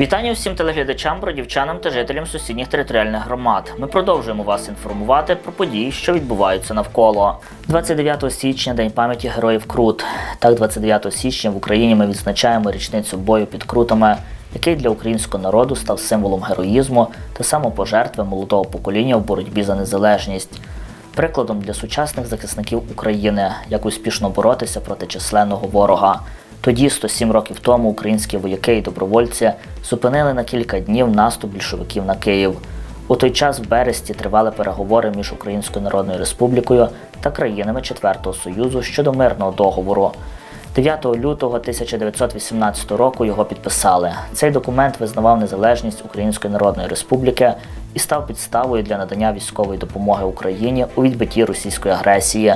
Вітання всім телеглядачам, бродівчанам та жителям сусідніх територіальних громад. Ми продовжуємо вас інформувати про події, що відбуваються навколо. 29 січня День пам'яті героїв Крут. Так, 29 січня в Україні ми відзначаємо річницю бою під Крутами, який для українського народу став символом героїзму та самопожертви молодого покоління в боротьбі за незалежність. Прикладом для сучасних захисників України, як успішно боротися проти численного ворога. Тоді, 107 років тому, українські вояки і добровольці зупинили на кілька днів наступ більшовиків на Київ. У той час в Бересті тривали переговори між Українською Народною Республікою та країнами Четвертого Союзу щодо мирного договору. 9 лютого 1918 року його підписали. Цей документ визнавав незалежність Української Народної Республіки і став підставою для надання військової допомоги Україні у відбитті російської агресії.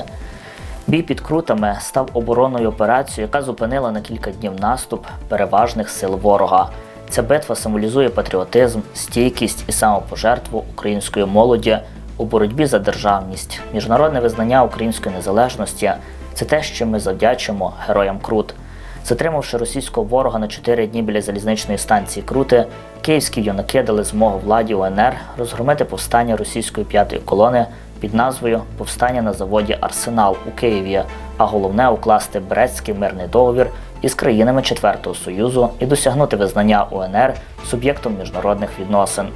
Бій під крутами став оборонною операцією, яка зупинила на кілька днів наступ переважних сил ворога. Ця битва символізує патріотизм, стійкість і самопожертву української молоді у боротьбі за державність, міжнародне визнання української незалежності це те, що ми завдячимо героям Крут. Затримавши російського ворога на 4 дні біля залізничної станції Крути, київські юнаки дали змогу владі УНР розгромити повстання російської п'ятої колони під назвою Повстання на заводі Арсенал у Києві, а головне укласти Брестський мирний договір із країнами Четвертого Союзу і досягнути визнання УНР суб'єктом міжнародних відносин.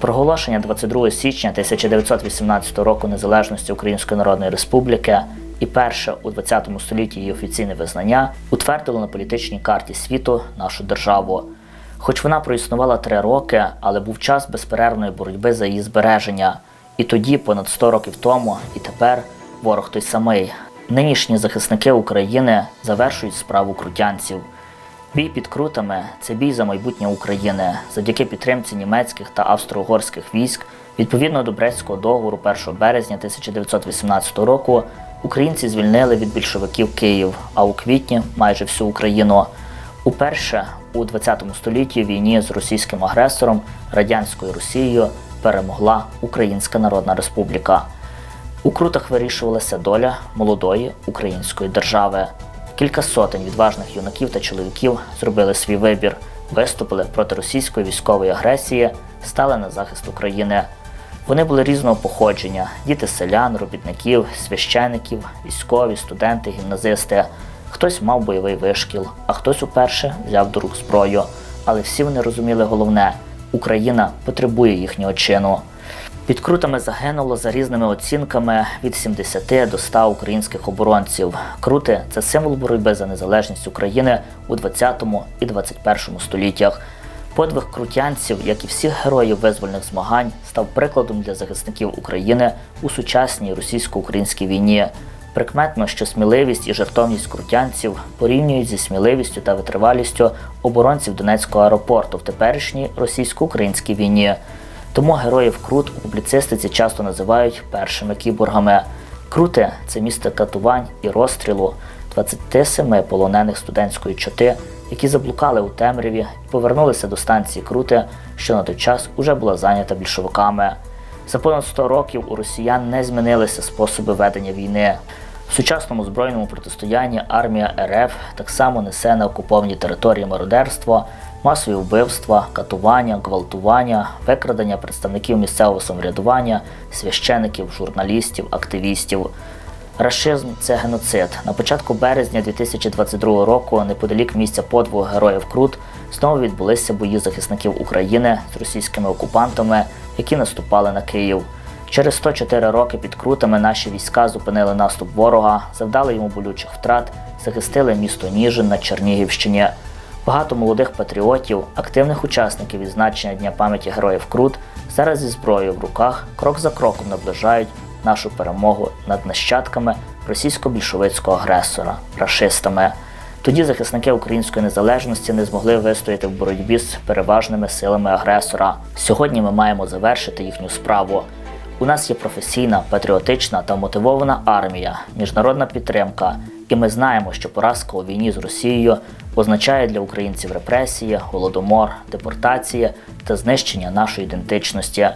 Проголошення 22 січня 1918 року незалежності Української Народної Республіки і перше у 20 столітті її офіційне визнання утвердило на політичній карті світу нашу державу. Хоч вона проіснувала три роки, але був час безперервної боротьби за її збереження. І тоді, понад 100 років тому, і тепер ворог той самий. Нинішні захисники України завершують справу крутянців. Бій під крутами це бій за майбутнє України завдяки підтримці німецьких та австро-угорських військ. Відповідно до Брестського договору 1 березня 1918 року українці звільнили від більшовиків Київ, а у квітні майже всю Україну. Уперше у 20 столітті війні з російським агресором радянською Росією перемогла Українська Народна Республіка. У крутах вирішувалася доля молодої української держави. Кілька сотень відважних юнаків та чоловіків зробили свій вибір, виступили проти російської військової агресії, стали на захист України. Вони були різного походження: діти селян, робітників, священиків, військові, студенти, гімназисти. Хтось мав бойовий вишкіл, а хтось уперше взяв до рук зброю. Але всі вони розуміли головне: Україна потребує їхнього чину. Під крутами загинуло за різними оцінками від 70 до 100 українських оборонців. Крути це символ боротьби за незалежність України у 20 і 21 століттях. Подвиг крутянців, як і всіх героїв визвольних змагань, став прикладом для захисників України у сучасній російсько-українській війні. Прикметно, що сміливість і жертовність крутянців порівнюють зі сміливістю та витривалістю оборонців Донецького аеропорту в теперішній російсько-українській війні. Тому героїв Крут у публіцистиці часто називають першими кіборгами. Крути це місце катувань і розстрілу 27 полонених студентської чоти, які заблукали у темряві і повернулися до станції Крути, що на той час уже була зайнята більшовиками. За понад 100 років у росіян не змінилися способи ведення війни. В сучасному збройному протистоянні армія РФ так само несе на окупованій території мародерство, масові вбивства, катування, гвалтування, викрадення представників місцевого самоврядування, священиків, журналістів, активістів. Рашизм це геноцид. На початку березня 2022 року, неподалік місця подвигу героїв Крут, знову відбулися бої захисників України з російськими окупантами, які наступали на Київ. Через 104 роки під крутами наші війська зупинили наступ ворога, завдали йому болючих втрат, захистили місто Ніжин на Чернігівщині. Багато молодих патріотів, активних учасників відзначення Дня пам'яті героїв Крут зараз зі зброєю в руках крок за кроком наближають нашу перемогу над нащадками російсько-більшовицького агресора, рашистами. Тоді захисники української незалежності не змогли вистояти в боротьбі з переважними силами агресора. Сьогодні ми маємо завершити їхню справу. У нас є професійна, патріотична та мотивована армія, міжнародна підтримка, і ми знаємо, що поразка у війні з Росією означає для українців репресії, голодомор, депортації та знищення нашої ідентичності.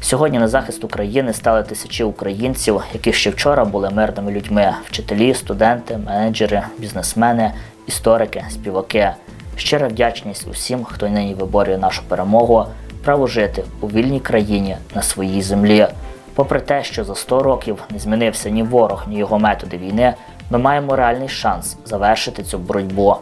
Сьогодні на захист України стали тисячі українців, які ще вчора були мирними людьми: вчителі, студенти, менеджери, бізнесмени, історики, співаки. Щира вдячність усім, хто нині виборює нашу перемогу, право жити у вільній країні на своїй землі. Попри те, що за 100 років не змінився ні ворог, ні його методи війни, ми маємо реальний шанс завершити цю боротьбу.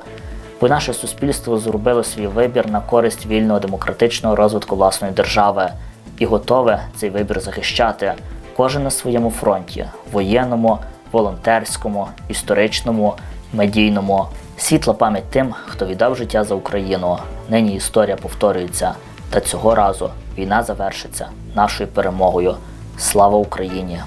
Бо наше суспільство зробило свій вибір на користь вільного демократичного розвитку власної держави і готове цей вибір захищати кожен на своєму фронті воєнному, волонтерському, історичному, медійному. Світла пам'ять тим, хто віддав життя за Україну. Нині історія повторюється, та цього разу війна завершиться нашою перемогою. Слава Україні!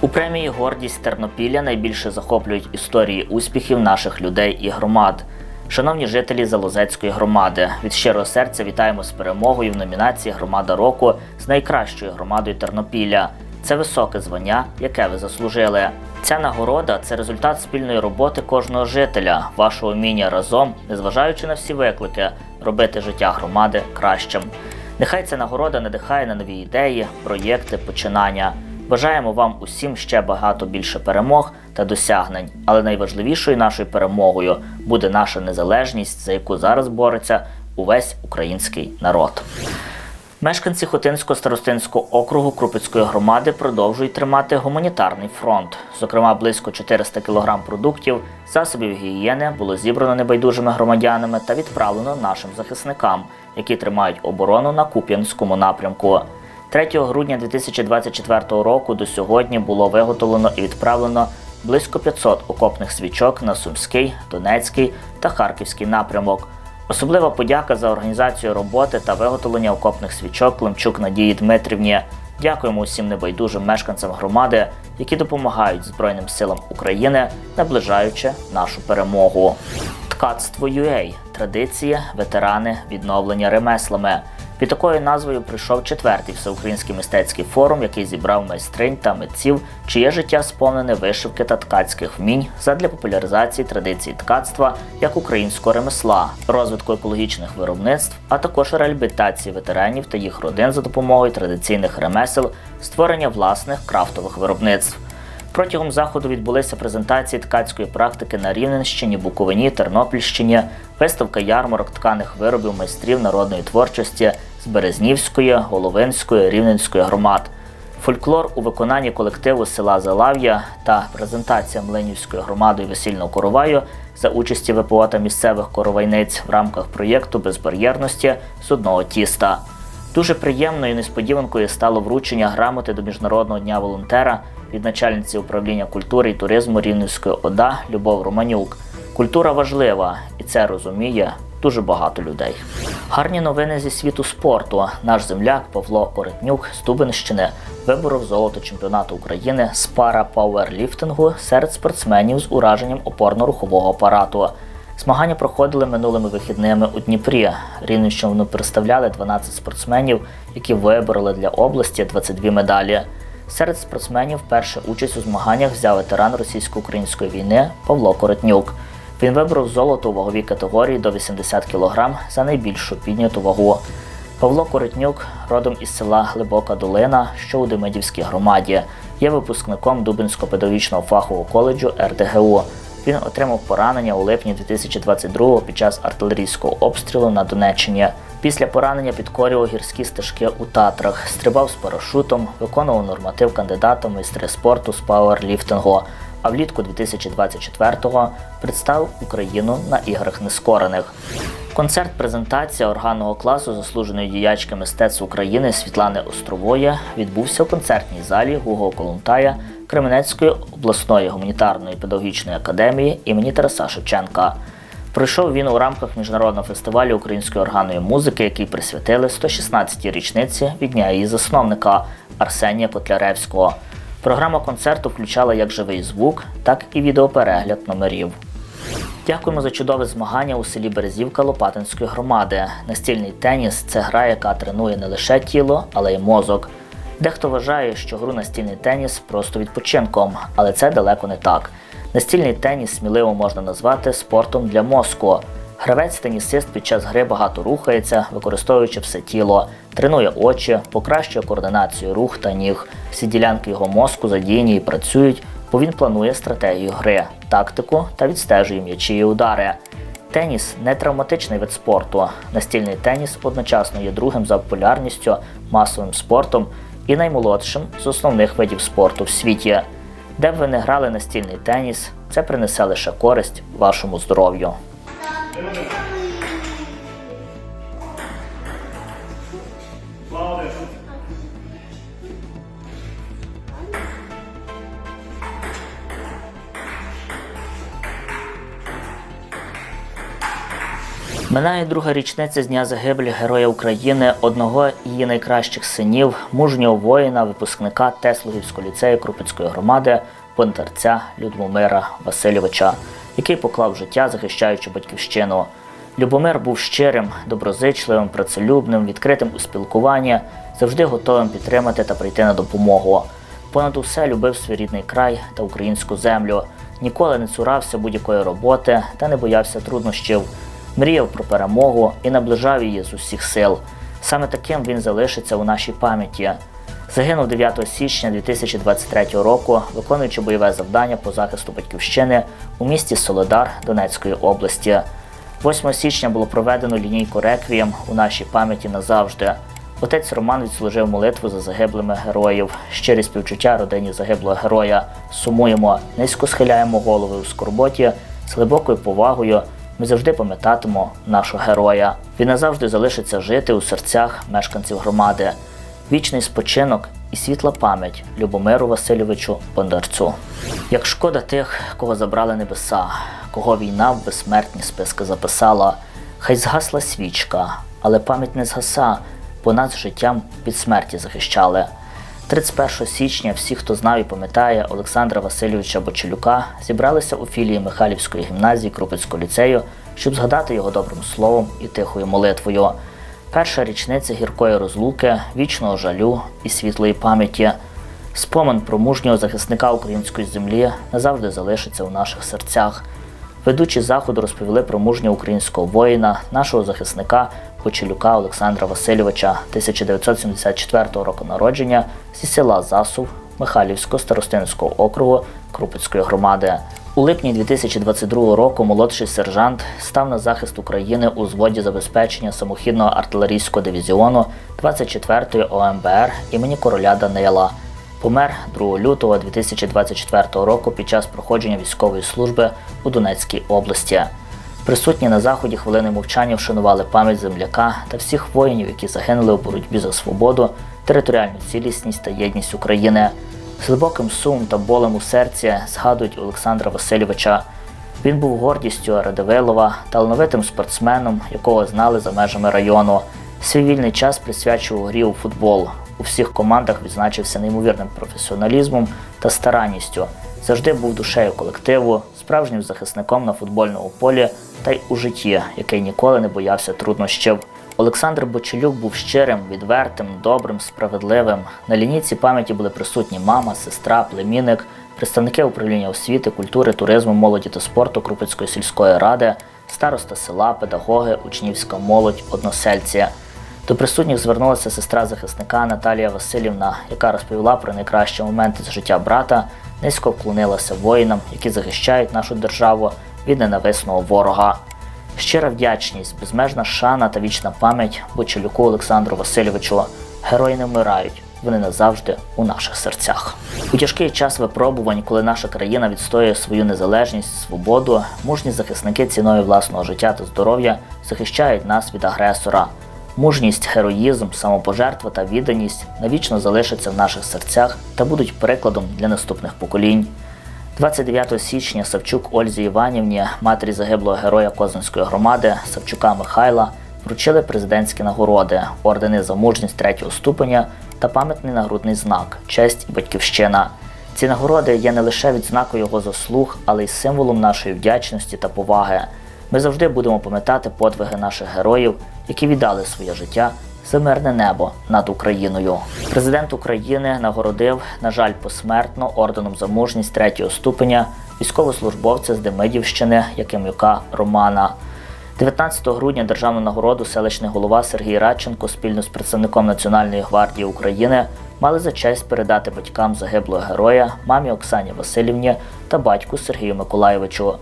У премії Гордість Тернопілля найбільше захоплюють історії успіхів наших людей і громад. Шановні жителі Залозецької громади, від щирого серця вітаємо з перемогою в номінації Громада року з найкращою громадою Тернопілля. Це високе звання, яке ви заслужили. Ця нагорода це результат спільної роботи кожного жителя, вашого вміння разом, незважаючи на всі виклики, робити життя громади кращим. Нехай ця нагорода надихає на нові ідеї, проєкти, починання. Бажаємо вам усім ще багато більше перемог та досягнень, але найважливішою нашою перемогою буде наша незалежність, за яку зараз бореться увесь український народ. Мешканці Хотинського старостинського округу Крупицької громади продовжують тримати гуманітарний фронт. Зокрема, близько 400 кг продуктів, засобів гігієни було зібрано небайдужими громадянами та відправлено нашим захисникам, які тримають оборону на Куп'янському напрямку. 3 грудня 2024 року до сьогодні було виготовлено і відправлено близько 500 окопних свічок на Сумський, Донецький та Харківський напрямок. Особлива подяка за організацію роботи та виготовлення окопних свічок Климчук Надії Дмитрівні. Дякуємо усім небайдужим мешканцям громади, які допомагають Збройним силам України, наближаючи нашу перемогу. Ткацтво UA – традиції, ветерани, відновлення ремеслами. Під такою назвою прийшов четвертий всеукраїнський мистецький форум, який зібрав майстринь та митців, чиє життя сповнене вишивки та ткацьких вмінь задля популяризації традицій ткацтва як українського ремесла, розвитку екологічних виробництв, а також реабілітації ветеранів та їх родин за допомогою традиційних ремесел, створення власних крафтових виробництв. Протягом заходу відбулися презентації ткацької практики на Рівненщині, Буковині, Тернопільщині, виставка ярмарок тканих виробів майстрів народної творчості з Березнівської, Головинської, Рівненської громад. Фольклор у виконанні колективу села Залав'я та презентація Млинівською громадою весільного короваю за участі ВПО та місцевих коровайниць в рамках проєкту безбар'єрності з одного тіста. Дуже приємною несподіванкою стало вручення грамоти до Міжнародного дня волонтера від начальниці управління культури і туризму Рівненської ОДА Любов Романюк. Культура важлива, і це розуміє дуже багато людей. Гарні новини зі світу спорту. Наш земляк Павло Коротнюк з Дубинщини виборов золото чемпіонату України з пара пауерліфтингу серед спортсменів з ураженням опорно-рухового апарату. Змагання проходили минулими вихідними у Дніпрі. Рівненщину представляли 12 спортсменів, які вибороли для області 22 медалі. Серед спортсменів першу участь у змаганнях взяв ветеран російсько-української війни Павло Коротнюк. Він вибрав золото у ваговій категорії до 80 кг за найбільшу підняту вагу. Павло Коротнюк, родом із села Глибока Долина, що у Демидівській громаді, є випускником Дубинського педагогічного фахового коледжу РДГУ. Він отримав поранення у липні 2022 під час артилерійського обстрілу на Донеччині. Після поранення підкорював гірські стежки у Татрах, стрибав з парашутом, виконував норматив кандидата майстри спорту з пауерліфтингу. А влітку 2024-го представив Україну на іграх нескорених. Концерт презентація органного класу заслуженої діячки мистецтв України Світлани Острової відбувся в концертній залі Гуго Колунтая Кременецької обласної гуманітарної педагогічної академії імені Тараса Шевченка. Пройшов він у рамках міжнародного фестивалю української органної музики, який присвятили 116-й річниці від дня її засновника Арсенія Котляревського. Програма концерту включала як живий звук, так і відеоперегляд номерів. Дякуємо за чудове змагання у селі Березівка Лопатинської громади. Настільний теніс це гра, яка тренує не лише тіло, але й мозок. Дехто вважає, що гру настільний теніс просто відпочинком, але це далеко не так. Настільний теніс сміливо можна назвати спортом для мозку. Гравець-тенісист під час гри багато рухається, використовуючи все тіло, тренує очі, покращує координацію рух та ніг. Всі ділянки його мозку задіяні і працюють, бо він планує стратегію гри, тактику та відстежує м'ячі і удари. Теніс не травматичний вид спорту. Настільний теніс одночасно є другим за популярністю масовим спортом і наймолодшим з основних видів спорту в світі. Де б ви не грали настільний теніс, це принесе лише користь вашому здоров'ю. Минає друга річниця з дня загибелі Героя України, одного її найкращих синів, мужнього воїна, випускника Теслогівського ліцею Крупицької громади, понтарця Людмомира Васильовича, який поклав життя, захищаючи батьківщину. Любомир був щирим, доброзичливим, працелюбним, відкритим у спілкуванні, завжди готовим підтримати та прийти на допомогу. Понад усе любив свій рідний край та українську землю. Ніколи не цурався будь-якої роботи та не боявся труднощів. Мріяв про перемогу і наближав її з усіх сил. Саме таким він залишиться у нашій пам'яті. Загинув 9 січня 2023 року, виконуючи бойове завдання по захисту батьківщини у місті Солодар Донецької області. 8 січня було проведено лінійку реквієм у нашій пам'яті назавжди. Отець Роман відслужив молитву за загиблими героїв. Щирі співчуття родині загиблого героя. Сумуємо, низько схиляємо голови у скорботі, з глибокою повагою. Ми завжди пам'ятатимо нашого героя. Він назавжди залишиться жити у серцях мешканців громади. Вічний спочинок і світла пам'ять Любомиру Васильовичу Бондарцю. Як шкода тих, кого забрали небеса, кого війна в безсмертні списки записала, хай згасла свічка, але пам'ять не згаса, бо нас життям від смерті захищали. 31 січня всі, хто знав і пам'ятає Олександра Васильовича Бочелюка, зібралися у філії Михайлівської гімназії Крупицького ліцею, щоб згадати його добрим словом і тихою молитвою. Перша річниця гіркої розлуки, вічного жалю і світлої пам'яті. Спомин про мужнього захисника української землі назавжди залишиться у наших серцях. Ведучі заходу розповіли про мужнього українського воїна, нашого захисника Почелюка Олександра Васильовича 1974 року народження зі села Засув Михайлівського старостинського округу Крупицької громади. У липні 2022 року молодший сержант став на захист України у зводі забезпечення самохідного артилерійського дивізіону 24-ї ОМБР імені короля Данила. Помер 2 лютого 2024 року під час проходження військової служби у Донецькій області. Присутні на заході хвилини мовчання вшанували пам'ять земляка та всіх воїнів, які загинули у боротьбі за свободу, територіальну цілісність та єдність України. З глибоким сумом та болем у серці згадують Олександра Васильовича. Він був гордістю Радивилова, талановитим спортсменом, якого знали за межами району. Свій вільний час присвячував грі у футбол. У всіх командах відзначився неймовірним професіоналізмом та старанністю. Завжди був душею колективу, справжнім захисником на футбольному полі та й у житті, який ніколи не боявся труднощів. Олександр Бочелюк був щирим, відвертим, добрим, справедливим. На лінійці пам'яті були присутні мама, сестра, племінник, представники управління освіти, культури, туризму, молоді та спорту Крупицької сільської ради, староста села, педагоги, учнівська молодь, односельці. До присутніх звернулася сестра захисника Наталія Васильівна, яка розповіла про найкращі моменти з життя брата, низько вклонилася воїнам, які захищають нашу державу від ненависного ворога. Щира вдячність, безмежна шана та вічна пам'ять Бочелюку Олександру Васильовичу. Герої не вмирають, вони назавжди у наших серцях. У тяжкий час випробувань, коли наша країна відстоює свою незалежність, свободу, мужні захисники ціною власного життя та здоров'я захищають нас від агресора. Мужність, героїзм, самопожертва та відданість навічно залишаться в наших серцях та будуть прикладом для наступних поколінь. 29 січня Савчук Ользі Іванівні, матері загиблого героя Козинської громади Савчука Михайла, вручили президентські нагороди, ордени за мужність третього ступеня та пам'ятний нагрудний знак Честь і батьківщина. Ці нагороди є не лише відзнакою його заслуг, але й символом нашої вдячності та поваги. Ми завжди будемо пам'ятати подвиги наших героїв, які віддали своє життя за мирне небо над Україною. Президент України нагородив, на жаль, посмертно орденом за мужність третього ступеня військовослужбовця з Демидівщини Якимюка Романа. 19 грудня державну нагороду селищний голова Сергій Радченко спільно з представником Національної гвардії України мали за честь передати батькам загиблого героя, мамі Оксані Васильівні та батьку Сергію Миколаєвичу.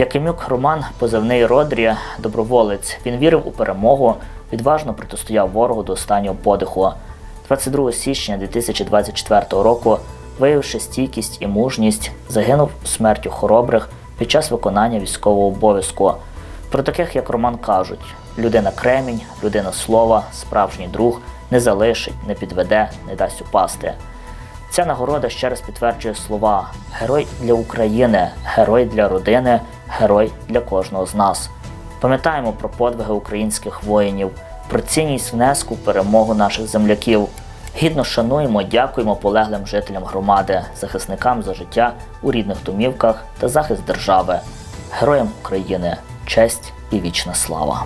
Якимюк Роман, позивний Родрі, доброволець. Він вірив у перемогу, відважно протистояв ворогу до останнього подиху. 22 січня 2024 року, виявивши стійкість і мужність, загинув смертю хоробрих під час виконання військового обов'язку. Про таких, як Роман, кажуть: людина кремінь, людина слова, справжній друг, не залишить, не підведе, не дасть упасти. Ця нагорода ще раз підтверджує слова: герой для України, герой для родини, герой для кожного з нас. Пам'ятаємо про подвиги українських воїнів, про цінність внеску в перемогу наших земляків. Гідно шануємо, дякуємо полеглим жителям громади, захисникам за життя у рідних домівках та захист держави, героям України, честь і вічна слава.